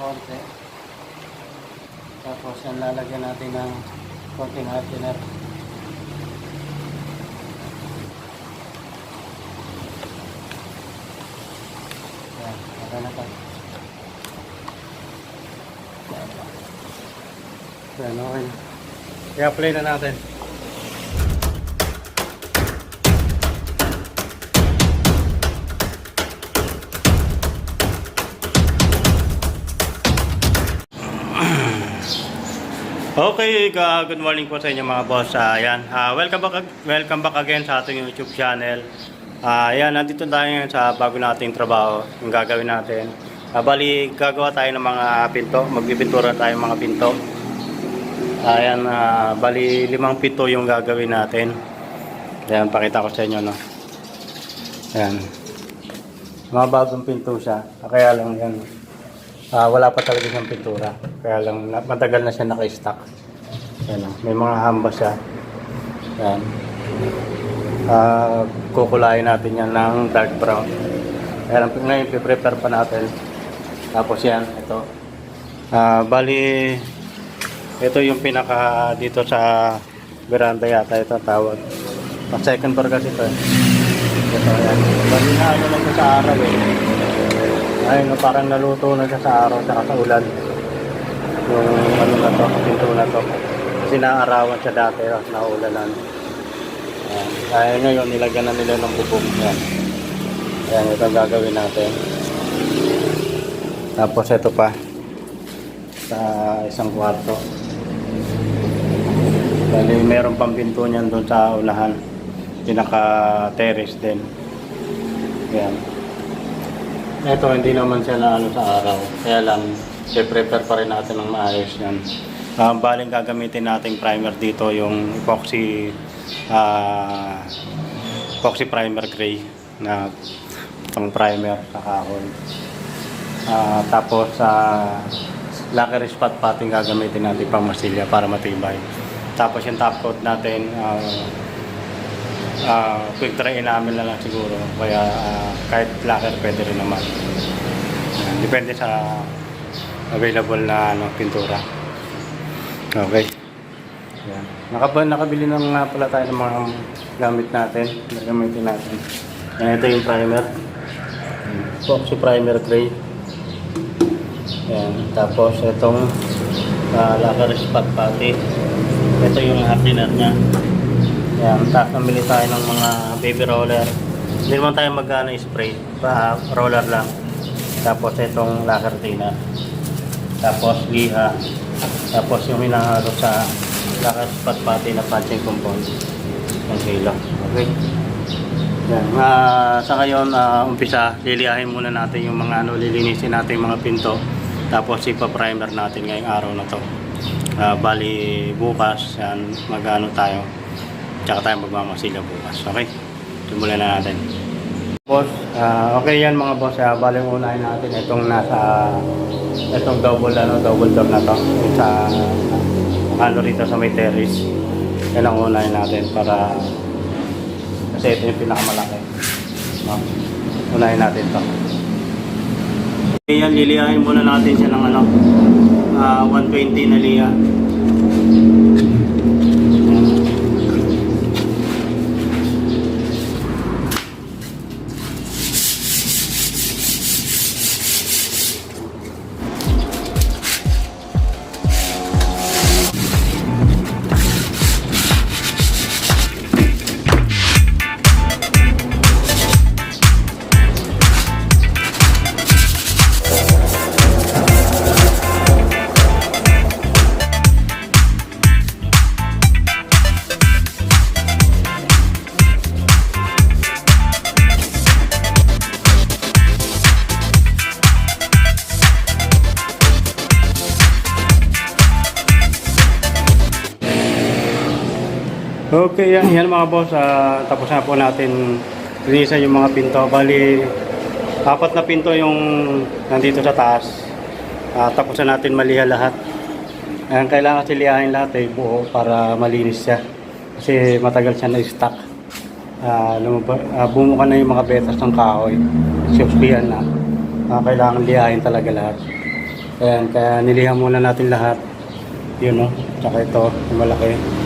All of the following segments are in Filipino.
konti. Tapos yan lalagyan natin ng konting hardener. Yan, okay na to. Yan, okay. I-apply na natin. Okay, ka- good morning po sa inyo mga boss. Ah, Ayan, Ah, welcome back welcome back again sa ating YouTube channel. Ah, ayan, nandito tayo ngayon sa bago nating trabaho, yung gagawin natin. Ah, bali, gagawa tayo ng mga pinto, magbibintura tayo ng mga pinto. Ayan, ah, bali limang pinto yung gagawin natin. Ayan, pakita ko sa inyo, no. Ayan. Mga bagong pinto siya. Kaya lang yan. Ah, wala pa talaga siyang pintura. Kaya lang matagal na siya naka-stock. Ayan, oh, may mga hamba siya. Ayan. Ah, kukulayin natin yan ng dark brown. Kaya lang ngayon prepare pa natin. Tapos yan, ito. Ah, bali ito yung pinaka dito sa veranda yata ito ang tawag. Pa second floor kasi ito. eh. Ito yan. Bali na ano lang sa araw eh. Ay, no, parang naluto na siya sa araw saka sa ulan. Yung ano na to, pinto na to. Kasi naarawan siya dati, oh, naulanan. Ayan. Kaya ngayon, nilagyan na nila ng bubong. Ayan. Ayan, ito ang gagawin natin. Tapos ito pa. Sa isang kwarto. Bali, meron pang pinto niyan doon sa unahan. Pinaka-terrace din. Ayan. Ito, hindi naman siya na ano sa araw. Kaya lang, i-prepare pa rin natin ng maayos yan. Uh, baling gagamitin nating primer dito, yung epoxy ah, epoxy primer gray na pang primer sa kahoy. Ah, tapos sa lacquer spot pating gagamitin natin pang masilya para matibay. Tapos yung top coat natin, ah, Ah, quick dry enamel na lang siguro. Kaya ah, kahit lacquer pwede rin naman. Yan, depende sa available na ano, pintura. Okay. Yan. Nakaba, nakabili na nga pala tayo ng mga gamit natin. Nagamitin natin. Yan, ito yung primer. Epoxy primer gray. Yan. Tapos itong uh, lacquer spot pati. Ito yung hardener niya. Ayan, tapos namili tayo ng mga baby roller. Hindi naman tayo mag-ano spray, pa roller lang. Tapos itong lacquer thinner. Tapos liha. Tapos yung hinahalo sa lacquer spot pati na patching compound. Yung kilo. Okay. Yan. Ah, sa ngayon, ah, umpisa, liliyahin muna natin yung mga ano, lilinisin natin yung mga pinto. Tapos ipa-primer natin ngayong araw na to. Ah, bali bukas, yan, mag-ano tayo. Tsaka tayo magmamasila bukas. Okay? Simulan na natin. Boss, ah, okay yan mga boss. Uh, bali unahin natin itong nasa itong double ano, double door na to. Sa ano rito sa may terrace. Yan ang unahin natin para kasi ito yung pinakamalaki. No? Unahin natin to. Okay, yan, liliyahin muna natin siya ng ano, ah, 120 na liya. Okay, yan, yan mga boss. Ah, tapos na po natin linisan yung mga pinto. Bali, apat na pinto yung nandito sa taas. Ah, tapos na natin maliha lahat. Ayan, kailangan kasi lihain lahat eh, buo para malinis siya. Kasi matagal siya na-stock. Ah, lumaba, ah, bumuka na yung mga betas ng kahoy. Siyopsiyan na. Ah, kailangan lihain talaga lahat. Ayan, kaya nilihan muna natin lahat. Yun, no? Tsaka ito, malaki.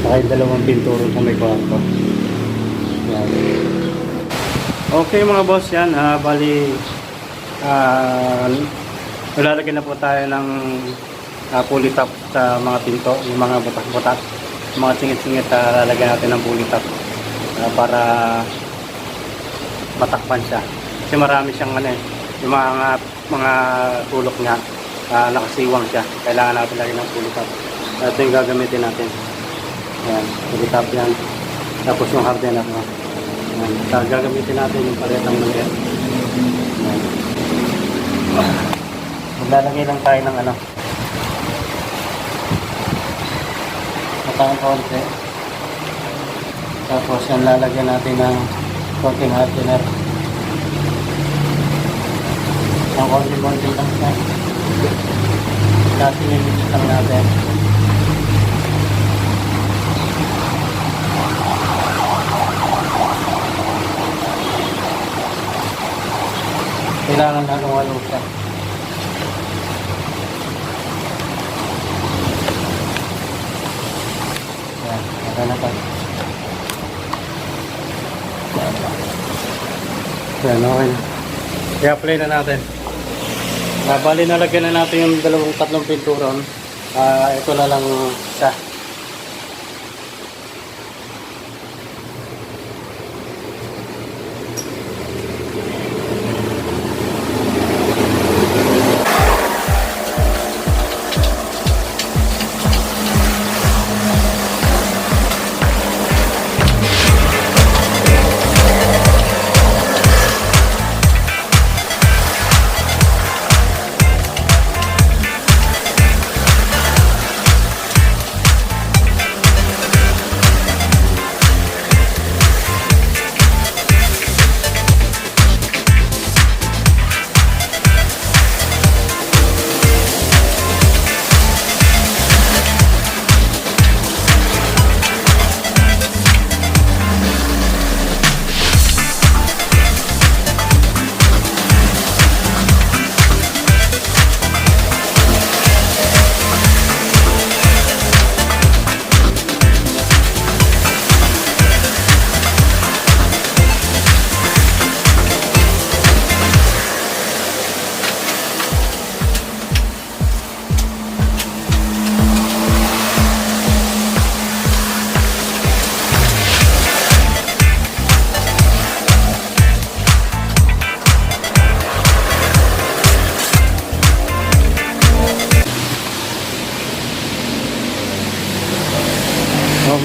Tsaka yung dalawang pinturo sa may kwarto. Ayan. Okay mga boss, yan. ah bali, ah lalagyan na po tayo ng uh, pulley top sa mga pinto, yung mga butas-butas. Yung mga singit-singit, uh, lalagyan natin ng pulley top ah, para matakpan siya. Kasi marami siyang ano eh, yung mga, mga tulok niya, ah, nakasiwang siya. Kailangan natin lagyan ng pulley top. Ito yung gagamitin natin. Ayan, top yan. Tapos yung hardener mo. Ayan, sa gagamitin natin yung paretang maliit. Ayan. Maglalagay lang tayo ng ano. Matang konti. Tapos yan lalagyan natin ng konting hardener. Ang konti-konti lang siya. Kasi nilipit lang natin. Kailangan na lumalo siya. Yan, okay na tayo. Yan, okay na. I-apply na natin. Ah, bali nalagyan na natin yung dalawang tatlong pinturon. Ah, ito na lang isa.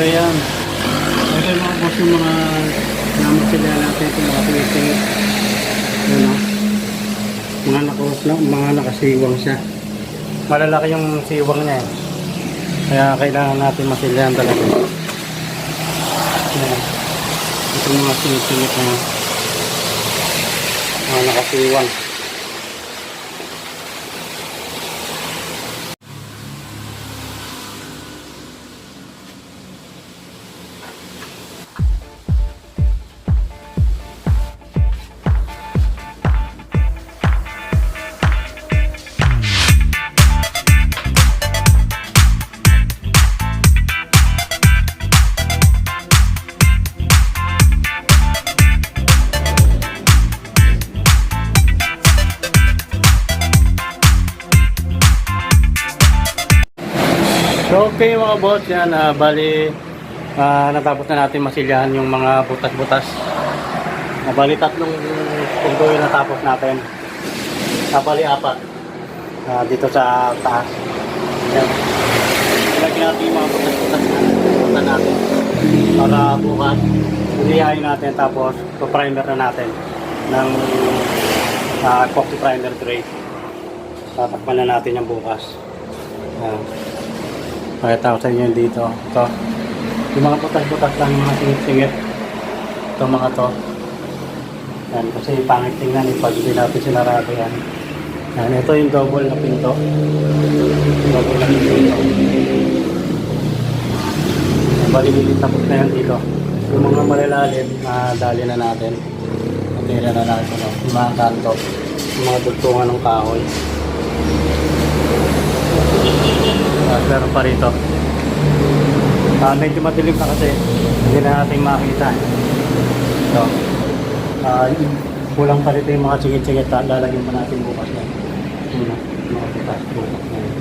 Okay yan. Okay mga boss yung mga naman sila natin itong mga tumitingit. Yun o. Mga lang, mga nakasiwang siya. Malalaki yung siwang niya eh. Kaya kailangan natin masilihan talaga. Yan. Itong mga singit-singit na mga nakasiwang. So okay mga boss, yan, ah, bali ah, natapos na natin masilyahan yung mga butas-butas. Ah, bali tatlong pinto yung natapos natin. Ah, bali apat. Ah, dito sa taas. Yan. Ilagyan natin yung mga butas-butas na natin. Para bukas, ulihayin natin tapos primer na natin ng ah, epoxy primer tray. Tatakpan na natin yung bukas. Yan. Pakita ko sa inyo dito. Ito. Yung mga butas-butas lang, mga singit-singit. Ito mga to. Yan, kasi pangit tingnan eh, pag hindi natin sinarado yan. Yan, ito yung double na pinto. Double na pinto. Bali, tapos na yan dito. Yung mga malalalim, na dali na natin. Natira na natin. No? Yung mga kanto. Yung mga dugtungan ng kahoy. At meron pa rito. Ah, medyo madilim na kasi hindi na natin makita. So, yung kulang pa rito yung mga sigit-sigit. Lalagyan pa natin bukas yan. Muna, mga bukas bukas yun.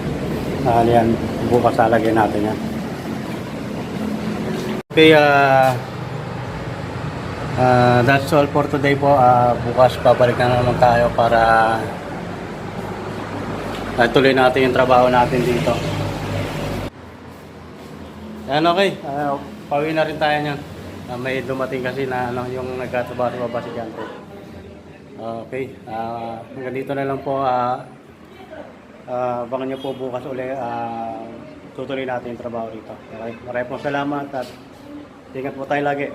Ah, yan, bukas lalagyan natin yan. Okay, ah, ah, that's all for today po. Ah, bukas babalik na naman tayo para ah, tuloy natin yung trabaho natin dito. Yan okay, Ah, pauwi na rin tayo niyan. Ah, may dumating kasi na ano, yung nagkatubasa si Gante. Okay, ah, hanggang dito na lang po. Ah, ah, abangan niyo po bukas uli. Ah, tutuloy natin yung trabaho dito. Okay, maraming salamat at ingat po tayo lagi.